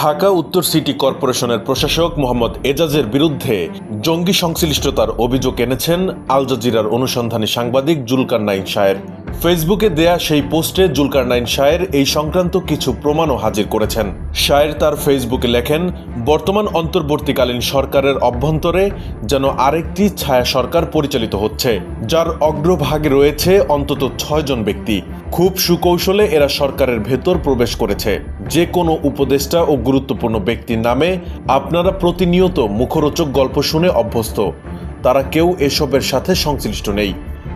ঢাকা উত্তর সিটি কর্পোরেশনের প্রশাসক মোহাম্মদ এজাজের বিরুদ্ধে জঙ্গি সংশ্লিষ্টতার অভিযোগ এনেছেন আল জাজিরার অনুসন্ধানী সাংবাদিক জুলকার নাইন শায়ের। ফেসবুকে দেয়া সেই পোস্টে জুলকার নাইন শায়ের এই সংক্রান্ত কিছু প্রমাণও হাজির করেছেন। শায়ের তার ফেসবুকে লেখেন, বর্তমান অন্তর্বর্তীকালীন সরকারের অভ্যন্তরে যেন আরেকটি ছায়া সরকার পরিচালিত হচ্ছে, যার অগ্রভাগে রয়েছে অন্তত ছয়জন ব্যক্তি। খুব সুকৌশলে এরা সরকারের ভেতর প্রবেশ করেছে। যে কোনো উপদেষ্টা ও গুরুত্বপূর্ণ ব্যক্তির নামে আপনারা প্রতিনিয়ত মুখরোচক গল্প শুনে অভ্যস্ত। তারা কেউ এসবের সাথে সংশ্লিষ্ট নেই।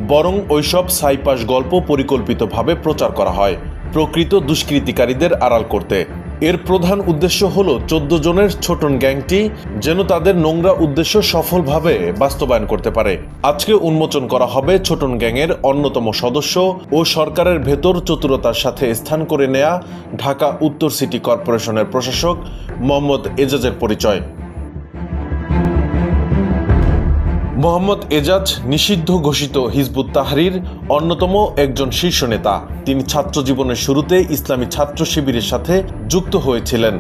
বরং ওইসব সাইপাস গল্প পরিকল্পিতভাবে প্রচার করা হয়, প্রকৃত দুষ্কৃতিকারীদের আড়াল করতে। এর প্রধান উদ্দেশ্য হল চোদ্দ জনের ছোটন গ্যাংটি যেন তাদের নোংরা উদ্দেশ্য সফলভাবে বাস্তবায়ন করতে পারে। আজকে উন্মোচন করা হবে ছোটন গ্যাংয়ের অন্যতম সদস্য ও সরকারের ভেতর চতুরতার সাথে স্থান করে নেয়া ঢাকা উত্তর সিটি কর্পোরেশনের প্রশাসক মোহাম্মদ এজাজের পরিচয়। মোহাম্মদ এজাজ নিষিদ্ধ ঘোষিত হিজবুত তাহরির অন্যতম একজন শীর্ষ নেতা। তিনি ছাত্র জীবনের শুরুতে ইসলামী ছাত্র শিবিরের সাথে যুক্ত হয়েছিলেন।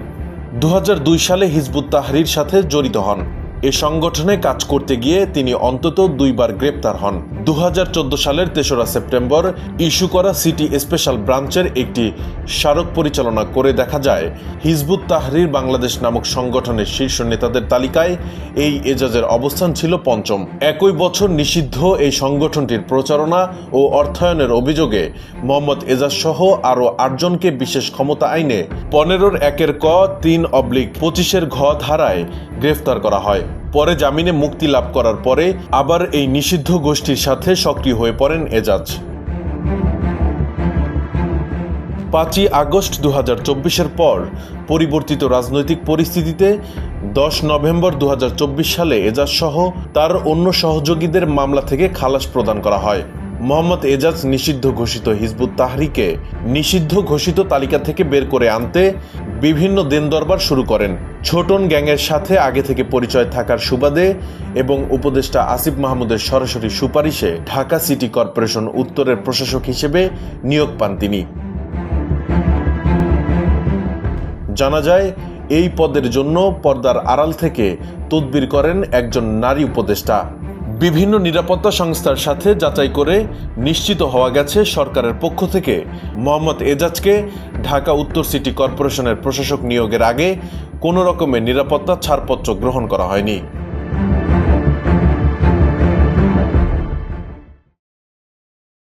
দু হাজার দুই সালে হিজবুত তাহরির সাথে জড়িত হন। এ সংগঠনে কাজ করতে গিয়ে তিনি অন্তত দুইবার গ্রেপ্তার হন। দু হাজার চোদ্দ সালের তেসরা সেপ্টেম্বর ইস্যু করা সিটি স্পেশাল ব্রাঞ্চের একটি স্মারক পরিচালনা করে দেখা যায়, হিজবুত তাহরির বাংলাদেশ নামক সংগঠনের শীর্ষ নেতাদের তালিকায় এই এজাজের অবস্থান ছিল পঞ্চম। একই বছর নিষিদ্ধ এই সংগঠনটির প্রচারণা ও অর্থায়নের অভিযোগে মোহাম্মদ এজাজ সহ আরও আটজনকে বিশেষ ক্ষমতা আইনে পনেরোর একের ক তিন অবলিক পঁচিশের ঘ ধারায় গ্রেফতার করা হয়। পরে জামিনে মুক্তি লাভ করার পরে আবার এই নিষিদ্ধ গোষ্ঠীর সাথে সক্রিয় হয়ে পড়েন এজাজ। পাঁচই আগস্ট দু হাজার চব্বিশের পর পরিবর্তিত রাজনৈতিক পরিস্থিতিতে দশ নভেম্বর দু হাজার চব্বিশ সালে এজাজ সহ তার অন্য সহযোগীদের মামলা থেকে খালাস প্রদান করা হয়। মোহাম্মদ এজাজ নিষিদ্ধ ঘোষিত হিজবুত তাহরিকে নিষিদ্ধ ঘোষিত তালিকা থেকে বের করে আনতে বিভিন্ন দেন দরবার শুরু করেন। ছোটন গ্যাংয়ের সাথে আগে থেকে পরিচয় থাকার সুবাদে এবং উপদেষ্টা আসিফ মাহমুদের সরাসরি সুপারিশে ঢাকা সিটি কর্পোরেশন উত্তরের প্রশাসক হিসেবে নিয়োগ পান তিনি। জানা যায়, এই পদের জন্য পর্দার আড়াল থেকে তদবির করেন একজন নারী উপদেষ্টা। বিভিন্ন নিরাপত্তা সংস্থার সাথে যাচাই করে নিশ্চিত হওয়া গেছে সরকারের পক্ষ থেকে। মোহাম্মদ এজাজকে ঢাকা উত্তর সিটি কর্পোরেশনের প্রশাসক নিয়োগের আগে কোনো রকমের নিরাপত্তা ছাড়পত্র গ্রহণ করা হয়নি।